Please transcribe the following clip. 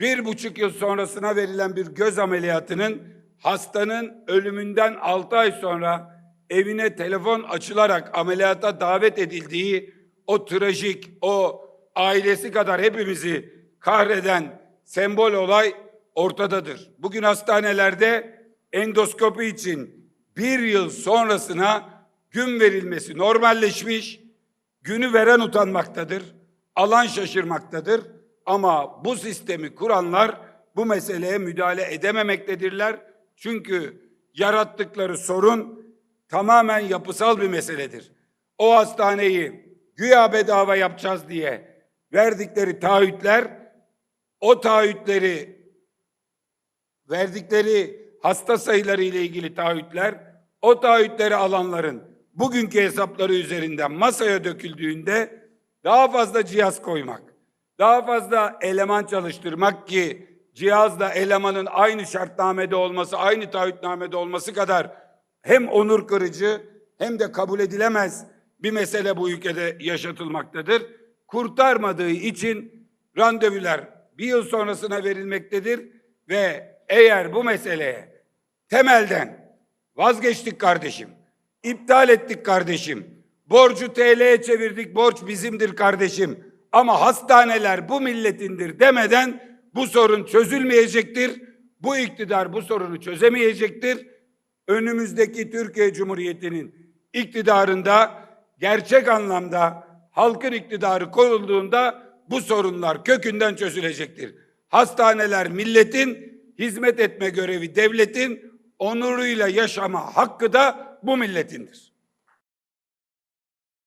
bir buçuk yıl sonrasına verilen bir göz ameliyatının hastanın ölümünden altı ay sonra evine telefon açılarak ameliyata davet edildiği o trajik, o ailesi kadar hepimizi kahreden sembol olay ortadadır. Bugün hastanelerde endoskopi için bir yıl sonrasına gün verilmesi normalleşmiş, günü veren utanmaktadır, alan şaşırmaktadır. Ama bu sistemi kuranlar bu meseleye müdahale edememektedirler. Çünkü yarattıkları sorun tamamen yapısal bir meseledir. O hastaneyi güya bedava yapacağız diye verdikleri taahhütler, o taahhütleri verdikleri hasta sayıları ile ilgili taahhütler, o taahhütleri alanların bugünkü hesapları üzerinden masaya döküldüğünde daha fazla cihaz koymak, daha fazla eleman çalıştırmak ki cihazla elemanın aynı şartnamede olması, aynı taahhütnamede olması kadar hem onur kırıcı hem de kabul edilemez bir mesele bu ülkede yaşatılmaktadır. Kurtarmadığı için randevular bir yıl sonrasına verilmektedir ve eğer bu meseleye temelden vazgeçtik kardeşim, iptal ettik kardeşim, borcu TL'ye çevirdik, borç bizimdir kardeşim ama hastaneler bu milletindir demeden bu sorun çözülmeyecektir. Bu iktidar bu sorunu çözemeyecektir. Önümüzdeki Türkiye Cumhuriyeti'nin iktidarında gerçek anlamda halkın iktidarı konulduğunda bu sorunlar kökünden çözülecektir. Hastaneler milletin, hizmet etme görevi devletin, onuruyla yaşama hakkı da bu milletindir.